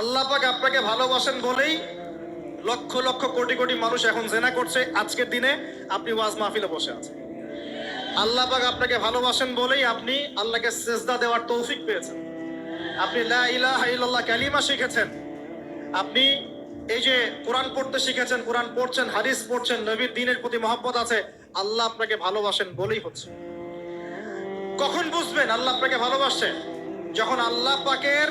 আল্লাহ পাক আপনাকে ভালোবাসেন বলেই লক্ষ লক্ষ কোটি কোটি মানুষ এখন জেনা করছে আজকের দিনে আপনি ওয়াজ মাহফিলে বসে আছেন। আল্লাহ পাক আপনাকে ভালোবাসেন বলেই আপনি আল্লাহকে সেজদা দেওয়ার তৌফিক পেয়েছেন। আপনি লা ইলাহা ইল্লাল্লাহ কালিমা শিখেছেন। আপনি এই যে কোরআন পড়তে শিখেছেন, কোরআন পড়ছেন, হাদিস পড়ছেন, নবীর দিনের প্রতি মহব্বত আছে, আল্লাহ আপনাকে ভালোবাসেন বলেই হচ্ছে। কখন বুঝবেন আল্লাহ আপনাকে ভালোবাসছেন যখন আল্লাহ পাকের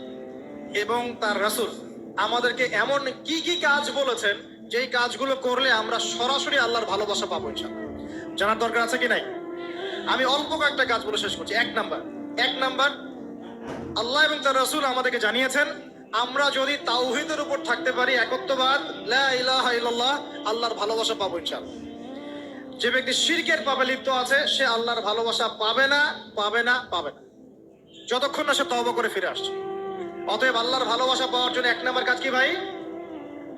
এবং তার রাসূল আমাদেরকে এমন কি কি কাজ বলেছেন, যেই কাজগুলো করলে আমরা সরাসরি আল্লাহর ভালোবাসা পাবো জানার দরকার আছে কি নাই? আমি অল্প কয়েকটা কাজ বলে শেষ করছি। এক নাম্বার এক নাম্বার, আল্লাহ এবং তার রসুল আমাদেরকে জানিয়েছেন, আমরা যদি তাওহিদের উপর থাকতে পারি একত্ববাদ আল্লাহর ভালোবাসা পাবো ইনশাআল্লাহ। যে ব্যক্তি শিরকের পাবে লিপ্ত আছে, সে আল্লাহর ভালোবাসা পাবে না পাবে না পাবে না। যতক্ষণ না সে তওবা করে ফিরে আসছে। অতএব আল্লাহর ভালোবাসা পাওয়ার জন্য এক নম্বর কাজ কি ভাই?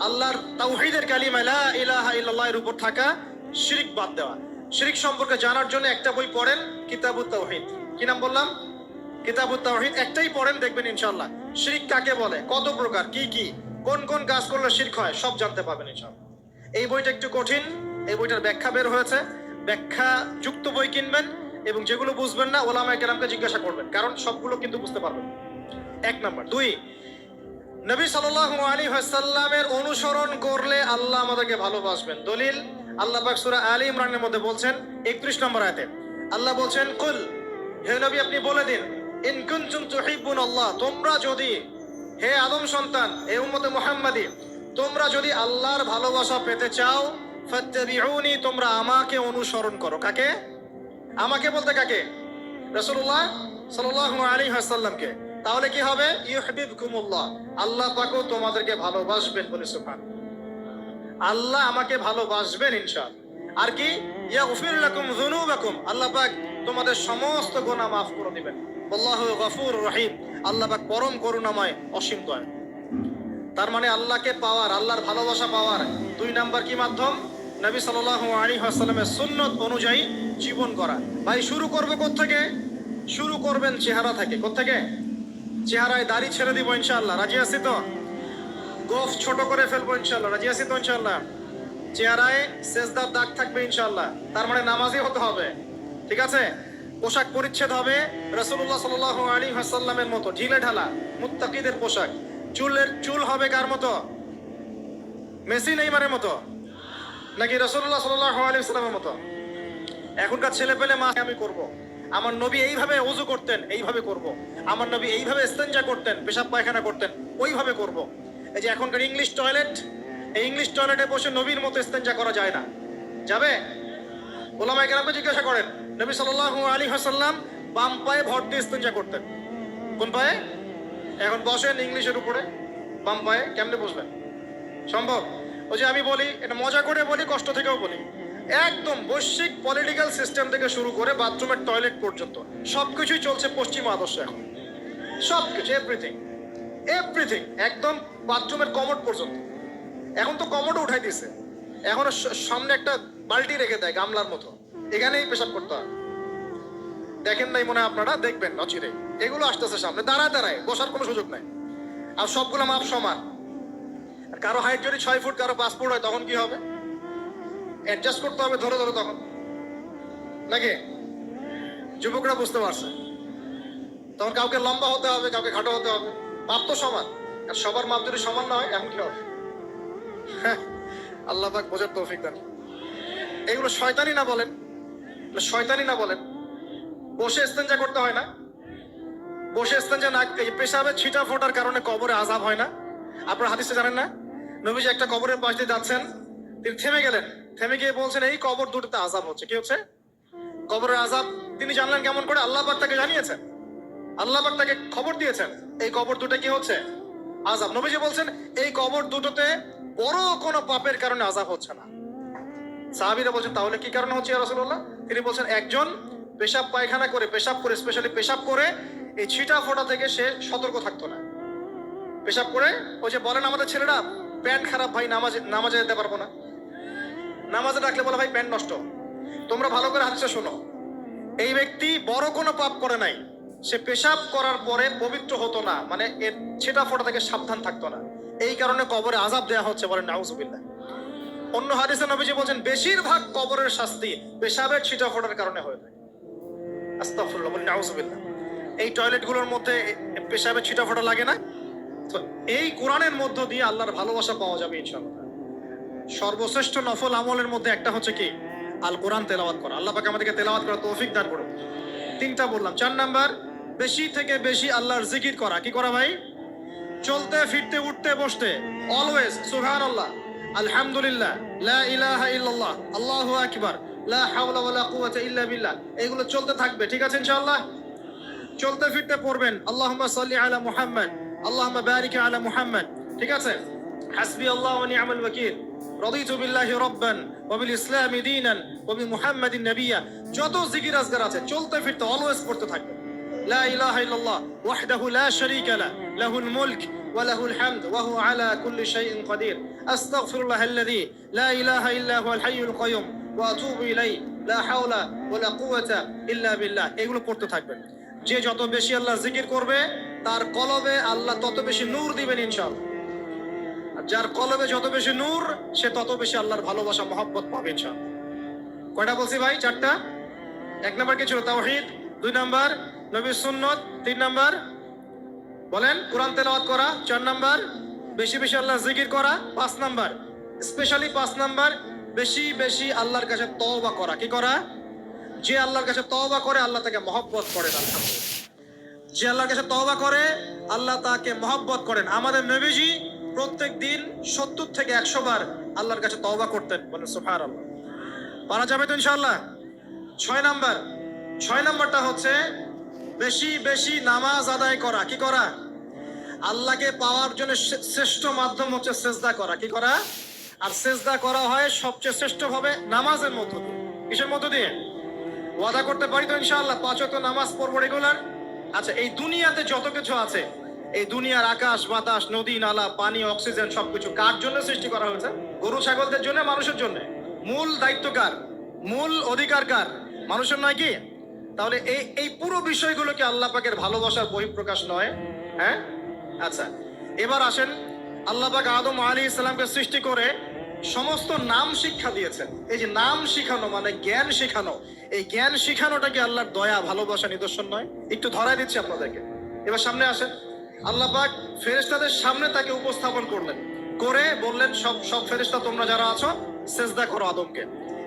আল্লাহর তাওহীদের কালিমা, লা ইলাহা ইল্লাল্লাহ এর উপর থাকা শিরিক বাদ দেওয়া। শিরিক সম্পর্কে জানার জন্য একটা বই পড়েন, কিতাবুত তাওহীদ। কি নাম বললাম? কিতাবুত তাওহীদ, একটাই পড়েন, দেখবেন ইনশাআল্লাহ। শিরিক কাকে বলে? কত প্রকার, কি কি? কোন কোন কাজ করলে শিরক হয়? সব জানতে পাবেন ইনশাআল্লাহ। এই বইটা একটু কঠিন, এই বইটার ব্যাখ্যা বের হয়েছে। ব্যাখ্যা যুক্ত বই কিনবেন এবং যেগুলো বুঝবেন না, ওলামায়ে কেরামকে জিজ্ঞাসা করবেন, কারণ সবগুলো কিন্তু বুঝতে পারবেন। এক নাম্বার। দুই, নবী সাল্লাল্লাহু আলী ওয়াসাল্লামের অনুসরণ করলে আল্লাহ আমাদেরকে ভালোবাসবেন। দলিল, আল্লাহ পাক সূরা আলী ইমরানের মধ্যে বলছেন 31 নম্বর আয়াতে, আল্লাহ বলছেন, কুল, হে নবী, আপনি বলে দিন, ইন কুনতুম তুহিব্বুন আল্লাহ, তোমরা যদি, হে আদম সন্তান হে উম্মতে মুহাম্মাদি, তোমরা যদি আল্লাহর ভালোবাসা পেতে চাও, ফাত্তাবিউনি, তোমরা আমাকে অনুসরণ করো। কাকে? আমাকে বলতে কাকে? রাসূলুল্লাহ সাল্লাল্লাহু আলাইহি ওয়াসাল্লামকে। তাহলে কি হবে? আল্লাহ পাকও তোমাদেরকে ভালোবাসবেন বলে সুবহান। আল্লাহ আমাকে ভালোবাসবেন ইনশাআল্লাহ। আর কি? লাকুম যুনুবাকুম। আল্লাহ পাক তোমাদের সমস্ত গুনাহ মাফ করে দিবেন। আল্লাহু গফুর রহিম। আল্লাহ পাক পরম করুণাময় অসীম তার মানে আল্লাহকে পাওয়ার, আল্লাহর ভালোবাসা পাওয়ার দুই নাম্বার কি মাধ্যম? নবী সুন্নত অনুযায়ী জীবন করা। ভাই, শুরু করবে থেকে শুরু করবেন চেহারা থেকে। থেকে চেহারায় দাড়ি ছেড়ে দিব ইনশাল্লাহ রাজি আছি তো? গোফ ছোট করে ফেলব ইনশাআল্লাহ। রাজি আছি তো ইনশাআল্লাহ? চেহারায় সেজদার দাগ থাকবে ইনশাল্লাহ তার মানে নামাজি হতে হবে। ঠিক আছে? পোশাক পরিচ্ছেদ হবে রসুল্লাহ সাল্লাল্লাহু আলাইহি ওয়াসাল্লামের মতো। ঢিলে ঢালা, মুত্তাকিদের পোশাক। চুলের, চুল হবে কার মতো? মেসি নেইমারের মতো? নাকি রাসূলুল্লাহ সাল্লাল্লাহু আলাইহি ওয়াসাল্লামের মতো? এখনকার ছেলে পেলে মা আমি করব। আমার নবী এইভাবে ওযু করতেন, এইভাবে করব। আমার নবী এইভাবে ইস্তেঞ্জা করতেন, পেশাব পায়খানা করতেন, ওইভাবে করব। এই যে এখনকার ইংলিশ টয়লেট, এই ইংলিশ টয়লেটে বসে নবীর মতো ইস্তেঞ্জা করা যায় না। যাবে? ওলামায়ে কেরামকে জিজ্ঞাসা করেন, নবী সাল্লাল্লাহু আলী ওয়াসাল্লাম বাম পায়ে ভর দিয়ে ইস্তেঞ্জা করতেন। কোন পায়ে? এখন বসেন ইংলিশের উপরে, বাম পায়ে কেমনে বসবেন? সম্ভব? ওই যে আমি বলি, এটা মজা করে বলি, কষ্ট থেকেও বলি। একদম বৈশ্বিক পলিটিক্যাল সিস্টেম থেকে শুরু করে বাথরুমের টয়লেট পর্যন্ত। সবকিছুই চলছে পশ্চিম আদর্শ এখন। সবকিছু এভরিথিং এভরিথিং একদম বাথরুমের কমোড পর্যন্ত। এখন তো কমোডও উঠাই দিছে। এখন সামনে একটা বালতি রেখে দেয় গামলার মতো। এখানেই পেশাব করতে হয়। দেখেন নাই মনে হয় আপনারা, দেখবেন নচিরে এগুলো আসতেছে সামনে, দাঁড়ায় দাঁড়ায়, বসার কোনো সুযোগ নাই। আর সবগুলো মাপ সমান। কারও হাইট যদি ছয় ফুট, কারও পাঁচ ফুট হয়, তখন কি হবে? অ্যাডজাস্ট করতে হবে ধরে ধরে তখন। নাকি? যুবকরা বুঝতে পারছে। তখন কাউকে লম্বা হতে হবে কাউকে খাটো হতে হবে। মাপ তো সমান। আর সবার মাপ যদি সমান না হয় এমন কি হবে? হ্যাঁ, আল্লাহ পাক বোঝার তৌফিক দান। এগুলো শয়তানি না বলেন। শয়তানি না বলেন। বসে ইস্তেঞ্জা করতে হয় না। বসে ইস্তেঞ্জা না পেশাবে ছিটা ফোটার কারণে কবরে আজাব হয় না। আপনারা হাদিসে জানেন না? নবীজি একটা কবরের পাশ দিয়ে যাচ্ছেন তিনি থেমে গেলেন। থেমে গিয়ে বলছেন, এই কবর দুটোতে আজাব হচ্ছে। কি হচ্ছে? কবরের আজাব তিনি জানলেন কেমন করে আল্লাহ তাকে জানিয়েছেন। আল্লাহ তাকে খবর দিয়েছেন, এই কবর দুটো কি হচ্ছে? আজাব নবীজি বলছেন, এই কবর দুটোতে বড় কোনো পাপের কারণে আজাব হচ্ছে না। সাহাবিরা বলছেন, তাহলে কি কারণে হচ্ছে রসুল্লাহ তিনি বলছেন, একজন পেশাব পায়খানা করে, পেশাব করে স্পেশালি পেশাব করে, এই ছিটা ফোটা থেকে সে সতর্ক থাকতো না। পেশাব করে, ওই যে বলেন আমাদের ছেলেরা, প্যান্ট খারাপ ভাই, নামাজে নামাজে যেতে পারব না। নামাজে ডাকলে বলে, ভাই, প্যান্ট নষ্ট। তোমরা ভালো করে হাদিসে শোনো। এই ব্যক্তি বড় কোনো পাপ করে নাই। সে পেশাব করার পরে পবিত্র হতো না। মানে এর ছেটা ফোটা থেকে সাবধান থাকতো না। এই কারণে কবরে আজাব দেওয়া হচ্ছে বলেন, নাউজুবিল্লাহ। অন্য হাদিসে নবীজি বলছেন, বেশিরভাগ কবরের শাস্তি পেশাবের ছিটা ফোটার কারণে হয়ে থাকে। আস্তাগফিরুল্লাহ, বলেন এই টয়লেটগুলোর মধ্যে পেশাবের ছিটা ফোটা লাগে না। তো এই কোরআনের মধ্য দিয়ে আল্লাহর ভালোবাসা পাওয়া যাবে ইনশাআল্লাহ। সর্বশ্রেষ্ঠ নফল আমলের মধ্যে একটা হচ্ছে কি? আল কোরআন তেলাওয়াত করা। আল্লাহ পাকে আমাদেরকে তেলাওয়াত করা তৌফিক দান করুন। তিনটা বললাম। চার নাম্বার, বেশি থেকে বেশি আল্লাহর জিকির করা। কি করা ভাই? চলতে, ফিরতে, উঠতে, বসতে। অলওয়েজ সুবহানাল্লাহ। আলহামদুলিল্লাহ। লা ইলাহা ইল্লাল্লাহ। আল্লাহু আকবার। লা হাওলা ওয়ালা কুওয়াতা ইল্লা বিল্লাহ। এগুলো চলতে থাকবে। ঠিক আছে ইনশাআল্লাহ? চলতে, ফিরতে পড়বেন। আল্লাহুম্মা সাল্লি আলা মুহাম্মদ। আল্লাহুম্মা বারিক আলা মুহাম্মদ। ঠিক আছে? হাসবি আল্লাহ ওয়া নি'মাল ওয়াকিল। রদিতু বিল্লাহি রব্বান ওয়া ইসলামি দীনান ওয়া বি মুহাম্মাদিন যত জিকির আজকার আছে, চলতে ফিরতে অলওয়েজ পড়তে থাকবে। লা ইলাহা ইল্লাল্লাহ, ওয়াহদাহু লা শারীকা লা, লাহুল মুলক وله الحمد وهو على كل شيء قدير أستغفر الله الذي لا إله إلا هو الحي القيوم وأتوب إليه لا حول ولا قوة إلا بالله এগুলো পড়তে থাকবেন যে যত বেশি আল্লাহ জিকির করবে, তার কলবে আল্লাহ তত বেশি নূর দিবেন ইনশাআল্লাহ। যার কলবে যত বেশি নূর, সে তত বেশি আল্লাহর ভালোবাসা, মহব্বত পাবে, ইনশাআল্লাহ। কয়টা বলছি ভাই? চারটা? এক নাম্বার কি ছিল? তাওহিদ। দুই নাম্বার, নবীর সুন্নত। তিন নাম্বার, বলেন, কোরআন তেলাওয়াত করা। চার নাম্বার, বেশি বেশি আল্লাহ জিকির করা। পাঁচ নাম্বার স্পেশালি পাঁচ নাম্বার, বেশি বেশি আল্লাহর কাছে তওবা করা। কি করা? যে আল্লাহর কাছে তওবা করে, আল্লাহ তাকে মহব্বত করেন আলহামদুলিল্লাহ। যে আল্লাহর কাছে তওবা করে, আল্লাহ তাকে মহব্বত করেন। আমাদের নবীজি প্রত্যেক দিন সত্তর থেকে একশো বার আল্লাহর কাছে তওবা করতেন। বলেন সুফার আল্লাহ পারা যাবে তো ইনশাল্লাহ ছয় নাম্বার। ছয় নাম্বারটা হচ্ছে বেশি বেশি নামাজ আদায় করা। কি করা? আল্লাহকে পাওয়ার জন্য শ্রেষ্ঠ মাধ্যম হচ্ছে সেজদা করা। কি করা? আর সেজদা করা হয় সবচেয়ে শ্রেষ্ঠ ভাবে নামাজের মধ্য দিয়ে। কিসের মধ্য দিয়ে? ওয়াদা করতে পারি তো ইনশাআল্লাহ, পাঁচ ওয়াক্ত নামাজ পড়ব রেগুলার আচ্ছা এই দুনিয়াতে যত কিছু আছে এই দুনিয়ার আকাশ, বাতাস, নদী, নালা, পানি, অক্সিজেন সবকিছু কার জন্য সৃষ্টি করা হয়েছে? গরু, ছাগলদের জন্য, মানুষের জন্য। মূল দায়িত্ব কার? মূল অধিকার কার? মানুষের নয় কি? তাহলে এই এই পুরো বিষয়গুলোকে আল্লাহ পাকের ভালোবাসার বহিঃপ্রকাশ নয়। হ্যাঁ? আচ্ছা এবার আসেন, আল্লাহ পাক আদম আলী ইসলামকে সৃষ্টি করে সমস্ত নাম শিক্ষা দিয়েছেন। এই যে নাম শিখানো মানে জ্ঞান শিখানো। এই জ্ঞান শিখানোটা কি আল্লাহর দয়া, ভালোবাসা, নিদর্শন নয়। একটু ধরাই দিচ্ছি আপনাদেরকে। এবার সামনে আসেন। আল্লাহ পাক ফেরেশতাদের সামনে তাকে উপস্থাপন করলেন। করে বললেন, সব সব ফেরেশতা তোমরা যারা আছো, সেজদা করো আদমকে।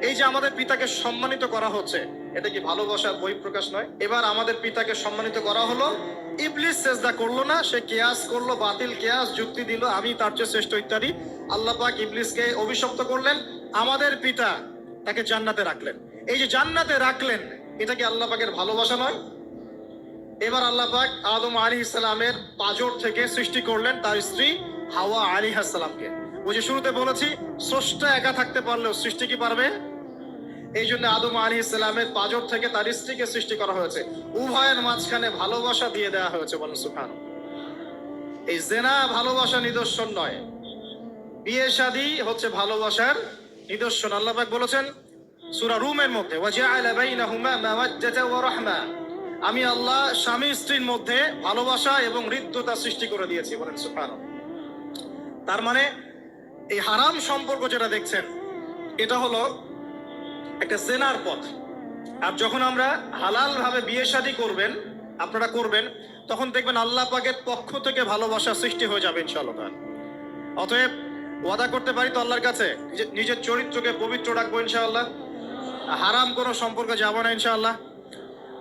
এই যে আমাদের পিতাকে সম্মানিত করা হচ্ছে, এটা কি ভালোবাসার বহিঃপ্রকাশ নয়? এবার আমাদের পিতাকে সম্মানিত করা হলো, ইবলিস সেজদা করল না, সে কেয়াস করল, বাতিল কেয়াস, যুক্তি দিল, আমি তার চেয়ে শ্রেষ্ঠ ইত্যাদি। আল্লাহ পাক ইবলিসকে অভিশপ্ত করলেন, আমাদের পিতা তাকে জান্নাতে রাখলেন। এই যে জান্নাতে রাখলেন, এটা কি আল্লাহ পাকের ভালোবাসা নয়? এবার আল্লাহ আদম আলী ইসলামের পাজর থেকে সৃষ্টি করলেন তার স্ত্রী হাওয়া আলী হাসালামকে। যে শুরুতে বলেছি, স্রষ্টা একা থাকতে পারলেও সৃষ্টি কি পারবে? এই জন্য আদম আলী ইসলামের পাজর থেকে তার স্ত্রীকে সৃষ্টি করা হয়েছে। উভয়ের মাঝখানে ভালোবাসা দিয়ে দেওয়া হয়েছে, বলেন সুখান এই জেনা ভালোবাসা নিদর্শন নয়। বিয়ে শাদী হচ্ছে ভালোবাসার নিদর্শন। আল্লাহ বলেছেন, সুরা রুমের মধ্যে ওয়াজআলা বাইনাহুমা মাওয়াজ্জাতা ওয়া রাহমা। আমি আল্লাহ স্বামী স্ত্রীর মধ্যে ভালোবাসা এবং হৃদ্যতা সৃষ্টি করে দিয়েছি বলেন সুবহানাল্লাহ। তার মানে এই হারাম সম্পর্ক যেটা দেখছেন, এটা হলো একটা জেনার পথ। আর যখন আমরা হালাল ভাবে বিয়ে শাদী করবেন, আপনারা করবেন, তখন দেখবেন আল্লাহ পাকের পক্ষ থেকে ভালোবাসা সৃষ্টি হয়ে যাবে ইনশাআল্লাহ অতএব ওয়াদা করতে পারি তো আল্লাহর কাছে নিজে- নিজের চরিত্রকে পবিত্র রাখব ইনশাআল্লাহ। হারাম কোনো সম্পর্কে যাব না ইনশাআল্লাহ।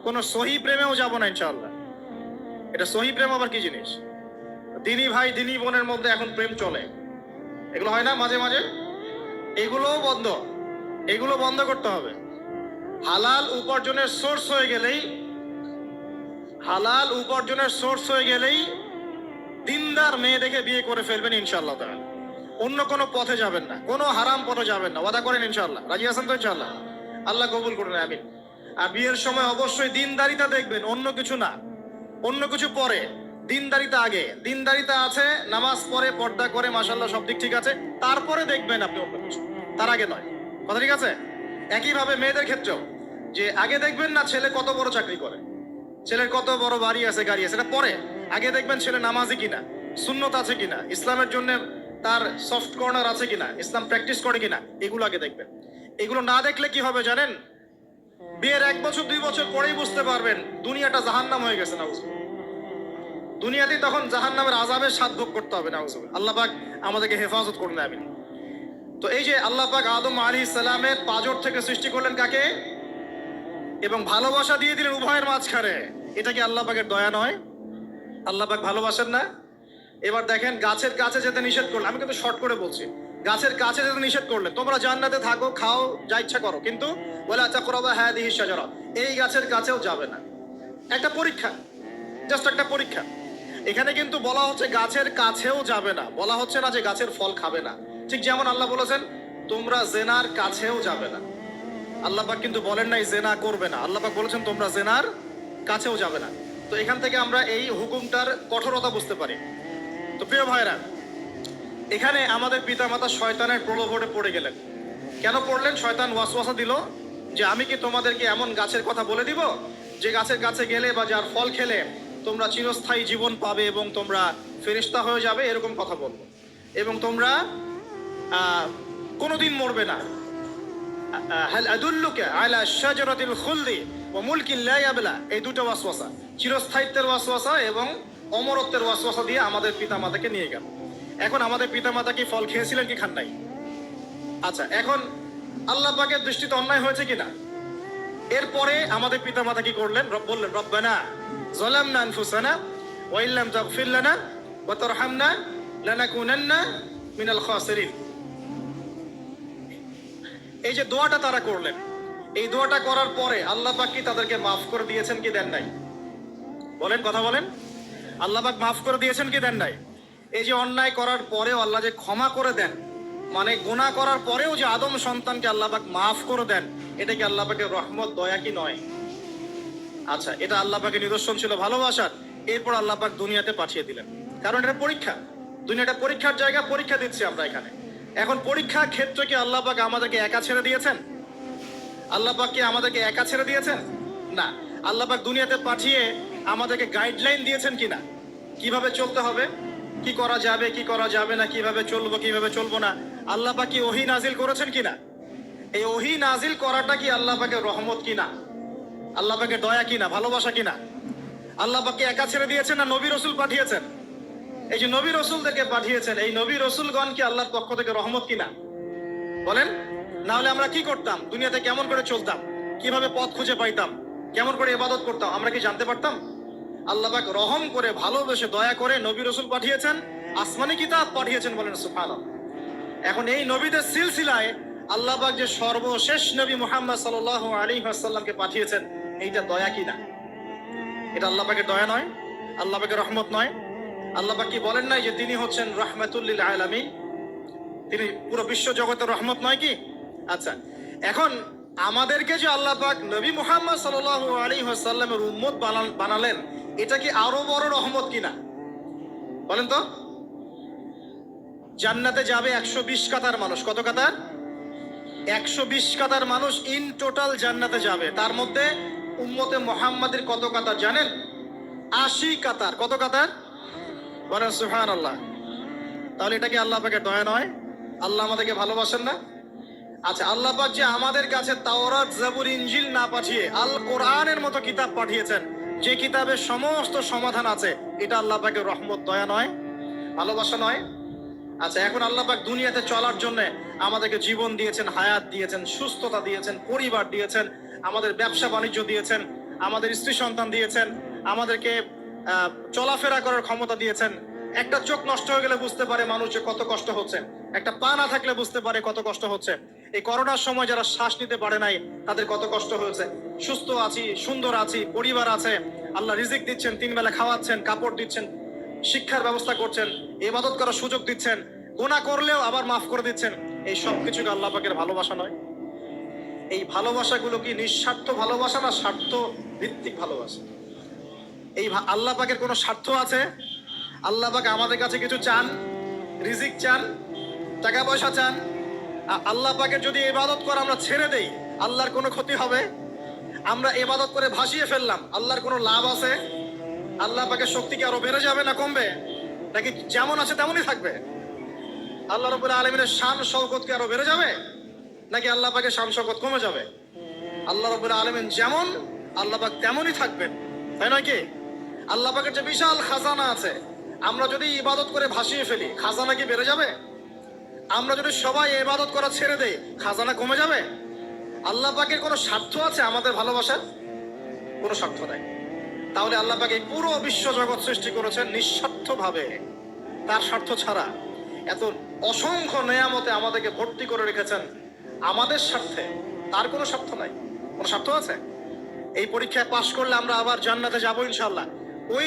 কোনো সহি প্রেমেও যাব না ইনশাল্লাহ এটা সহি প্রেম আবার কি জিনিস? দিনী ভাই, দিনী বোনের মধ্যে এখন প্রেম চলে। এগুলো হয় না মাঝে মাঝে? এগুলোও বন্ধ। এগুলো বন্ধ করতে হবে। হালাল উপার্জনের সোর্স হয়ে গেলেই, হালাল উপার্জনের সোর্স হয়ে গেলেই দিনদার মেয়ে দেখে বিয়ে করে ফেলবেন ইনশাল্লাহ তাআলা। অন্য কোনো পথে যাবেন না। কোনো হারাম পথে যাবেন না। ওয়াদা করেন ইনশাল্লাহ রাজি আছেন তো, ইনশাআল্লাহ? আল্লাহ কবুল করুন, আমিন। আর বিয়ের সময় অবশ্যই দিনদারিতা দেখবেন, অন্য কিছু না। অন্য কিছু পরে, দিনদারিতা আগে। দিনদারিতা আছে, নামাজ পড়ে, পর্দা করে মাসাল্লাহ সব দিক ঠিক আছে। তারপরে দেখবেন আপনি অন্য কিছু। তার আগে নয়। কথা ঠিক আছে? একইভাবে মেয়েদের ক্ষেত্রেও, যে আগে দেখবেন না ছেলে কত বড় চাকরি করে। ছেলের কত বড় বাড়ি আছে, গাড়ি আছে, এটা পরে। আগে দেখবেন ছেলে নামাজি কিনা, সুন্নত আছে কিনা, ইসলামের জন্য তার সফট কর্নার আছে কিনা, ইসলাম প্র্যাকটিস করে কিনা, এগুলো আগে দেখবেন। এগুলো না দেখলে কি হবে জানেন? বিয়ের এক বছর, দুই বছর পরেই বুঝতে পারবেন, দুনিয়াটা জাহান্নাম হয়ে গেছে না দুনিয়াতেই তখন জাহান্নামের আজাবের স্বাদ ভোগ করতে হবে না আল্লাহ পাক আমাদেরকে হেফাজত করুন, আমিন। তো এই যে আল্লাহ পাক আদম আলী সালামের পাজর থেকে সৃষ্টি করলেন কাকে? এবং ভালোবাসা দিয়ে দিলেন উভয়ের মাঝখানে, এটা কি আল্লাহ পাকের দয়া নয়? আল্লাহ পাক ভালোবাসেন না? এবার দেখেন গাছের কাছে যেতে নিষেধ করলেন, আমি কিন্তু শর্ট করে বলছি। গাছের কাছে যেতে নিষেধ করলেন তোমরা জান্নাতে থাকো, খাও, যা ইচ্ছা করো। কিন্তু বলে আচ্ছা করবা হ্যাঁ দিহি সাজারা এই গাছের কাছেও যাবে না। একটা পরীক্ষা জাস্ট একটা পরীক্ষা। এখানে কিন্তু বলা হচ্ছে গাছের কাছেও যাবে না। বলা হচ্ছে না যে গাছের ফল খাবে না। ঠিক যেমন আল্লাহ বলেছেন, তোমরা জেনার কাছেও যাবে না। আল্লাহ পাক কিন্তু বলেন নাই, জেনা করবে না। আল্লাপাক বলেছেন, তোমরা জেনার কাছেও যাবে না। তো এখান থেকে আমরা এই হুকুমটার কঠোরতা বুঝতে পারি। তো প্রিয় ভাইরা এখানে আমাদের পিতামাতা শয়তানের প্রলোভনে পড়ে গেলেন। কেন পড়লেন? শয়তান ওয়াসওয়াসা দিল যে, আমি কি তোমাদেরকে এমন গাছের কথা বলে দিব? যে গাছের কাছে গেলে বা যার ফল খেলে তোমরা চিরস্থায়ী জীবন পাবে এবং তোমরা ফেরিস্তা হয়ে যাবে? এরকম কথা বলব এবং তোমরা কোনোদিন মরবে না। হাল আদুল্লুকে আলা এই দুটো ওয়াসওয়াসা। চিরস্থায়িত্বের ওয়াসওয়াসা এবং অমরত্বের ওয়াসওয়াসা দিয়ে আমাদের পিতামাতাকে নিয়ে গেল। এখন আমাদের পিতামাতা কি ফল খেয়েছিলেন কি খান নাই আচ্ছা এখন আল্লাহ পাকের দৃষ্টিতে অন্যায় হয়েছে কিনা? এরপরে আমাদের পিতামাতা কি করলেন? বললেন, রব্বানা জলাম না আনফুসানা ওয়া ইল্লাম তাগফির লানা ওয়া তারহামনা লানাকুনান্না মিনাল খাসিরিন. এই যে দোয়াটা তারা করলেন, এই দোয়াটা করার পরে আল্লাহ পাক কি তাদেরকে মাফ করে দিয়েছেন কি দেন নাই? বলেন, কথা বলেন। আল্লাহ পাক মাফ করে দিয়েছেন কি দেন নাই? এই যে অন্যায় করার পরেও আল্লাহ যে ক্ষমা করে দেন মানে গুনাহ করার পরেও যে আদম সন্তানকে আল্লাহ পাক মাফ করে দেন, এটা কি আল্লাহ পাকের রহমত, দয়া কি নয়? আচ্ছা এটা আল্লাহ পাকের নিদর্শন ছিল ভালোবাসার, এরপর আল্লাহ পাক দুনিয়াতে পাঠিয়ে দিলেন। কারণ এটা পরীক্ষা। দুনিয়াটা পরীক্ষার জায়গা, পরীক্ষা দিচ্ছি আমরা এখানে। এখন পরীক্ষা ক্ষেত্র কি আল্লাহ পাক আমাদেরকে একা ছেড়ে দিয়েছেন? আল্লাহ পাক কি আমাদেরকে একা ছেড়ে দিয়েছেন? না। আল্লাহ পাক দুনিয়াতে পাঠিয়ে আমাদেরকে গাইডলাইন দিয়েছেন কিনা? কীভাবে চলতে হবে? কি করা যাবে, কি করা যাবে না, কীভাবে চলবো কীভাবে চলবো না, আল্লাহ পাক ওহি নাজিল করেছেন কিনা? এই ওহি নাজিল করাটা কি আল্লাহ পাকের রহমত কিনা? আল্লাহ পাকের দয়া কিনা, ভালোবাসা কিনা? আল্লাহ পাককে একা ছেড়ে দিয়েছেন না নবী রসুল পাঠিয়েছেন? এই যে নবী রসুলদেরকে পাঠিয়েছেন, এই নবী রসুলগণ কি আল্লাহর পক্ষ থেকে রহমত কিনা? বলেন না হলে আমরা কি করতাম? দুনিয়াতে কেমন করে চলতাম? কীভাবে পথ খুঁজে পাইতাম? কেমন করে ইবাদত করতাম? আমরা কি জানতে পারতাম? আল্লাহ পাক রহম করে, ভালোবেসে দয়া করে নবী রসুল পাঠিয়েছেন, আসমানি কিতাব পাঠিয়েছেন বলেন সুফান এখন এই নবীদের সিলসিলায় আল্লাহবাক যে সর্বশেষ নবী মোহাম্মদ সাল্লাহ আলী আসাল্লামকে পাঠিয়েছেন, এইটা দয়া কিনা এটা আল্লাহ পাকের দয়া নয় আল্লাহবাকের রহমত নয়। আল্লাহ পাক কি বলেন নাই যে তিনি হচ্ছেন রহমাতুল্লিল আলামিন? তিনি পুরো বিশ্ব জগতের রহমত নয় কি? আচ্ছা এখন আমাদেরকে যে আল্লাহ পাক নবী মুহাম্মদ সাল্লাল্লাহু আলাইহি ওয়াসাল্লামের উম্মত বানালেন এটা কি আরও বড় রহমত কিনা? বলেন তো। জান্নাতে যাবে একশো বিশ কাতার মানুষ। কত কাতার? একশো বিশ কাতার মানুষ ইন টোটাল জান্নাতে যাবে। তার মধ্যে উম্মতে মোহাম্মদের কত কাতার জানেন? আশি কাতার। কত কাতার? বলেন সুহান আল্লাহ তাহলে এটা কি আল্লাহ পাকের দয়া নয়? আল্লাহ আমাদেরকে ভালোবাসেন না? আচ্ছা আল্লাহ পাক যে আমাদের কাছে তাওরাত, জাবুর, ইনজিল না পাঠিয়ে আল কোরআনের মতো কিতাব পাঠিয়েছেন যে কিতাবের সমস্ত সমাধান আছে, এটা আল্লাহ পাকের রহমত, দয়া নয়, ভালোবাসা নয়। আচ্ছা এখন আল্লাহ পাক দুনিয়াতে চলার জন্য আমাদেরকে জীবন দিয়েছেন, হায়াত দিয়েছেন, সুস্থতা দিয়েছেন, পরিবার দিয়েছেন, আমাদের ব্যবসা বাণিজ্য দিয়েছেন, আমাদের স্ত্রী সন্তান দিয়েছেন, আমাদেরকে চলাফেরা করার ক্ষমতা দিয়েছেন। একটা চোখ নষ্ট হয়ে গেলে বুঝতে পারে মানুষ যে কত কষ্ট হচ্ছে। একটা পা না থাকলে বুঝতে পারে কত কষ্ট হচ্ছে। এই করোনার সময় যারা শ্বাস নিতে পারে নাই, তাদের কত কষ্ট হয়েছে। সুস্থ আছি, সুন্দর আছি, পরিবার আছে। আল্লাহ রিজিক দিচ্ছেন, তিন বেলা খাওয়াচ্ছেন, কাপড় দিচ্ছেন, শিক্ষার ব্যবস্থা করছেন, ইবাদত করার সুযোগ দিচ্ছেন গোনা করলেও আবার মাফ করে দিচ্ছেন। এই সব কিছু আল্লাহ পাকের ভালোবাসা নয়। এই ভালোবাসাগুলো কি নিঃস্বার্থ ভালোবাসা না স্বার্থ ভিত্তিক ভালোবাসা? এই আল্লাহ পাকের কোনো স্বার্থ আছে? আল্লাহ পাক আমাদের কাছে কিছু চান? রিজিক চান? টাকা পয়সা চান? আল্লাহ পাকের যদি ইবাদত করে আমরা ছেড়ে দেই, আল্লাহর কোনো ক্ষতি হবে? আমরা ইবাদত করে ভাসিয়ে ফেললাম। আল্লাহর কোনো লাভ আছে? আল্লাহ পাকের শক্তি কি আরও বেড়ে যাবে না কমবে? নাকি যেমন আছে তেমনই থাকবে? আল্লাহ রবুল আলমিনের শান শৌকত কি আরও বেড়ে যাবে? নাকি আল্লাহ পাকে শান শৌকত কমে যাবে? আল্লাহ রবুল আলমিন যেমন, আল্লাহ পাক তেমনই থাকবেন। তাই নয় কি? আল্লাহ পাকের যে বিশাল খাজানা আছে, আমরা যদি ইবাদত করে ভাসিয়ে ফেলি, খাজানা কি বেড়ে যাবে? আমরা যদি সবাই ইবাদত করা ছেড়ে দেই, খাজানা কমে যাবে? আল্লাহ পাকের কোনো স্বার্থ আছে আমাদের ভালোবাসার? কোনো স্বার্থ নাই। তাহলে আল্লাহ এই পুরো বিশ্ব জগৎ সৃষ্টি করেছেন নিঃস্বার্থভাবে। তার স্বার্থ ছাড়া এত অসংখ্য নেয়ামতে আমাদেরকে ভর্তি করে রেখেছেন আমাদের স্বার্থে। তার কোনো স্বার্থ নাই। কোনো স্বার্থ আছে? এই পরীক্ষায় পাশ করলে আমরা আবার জান্নাতে যাব ইনশাল্লাহ ওই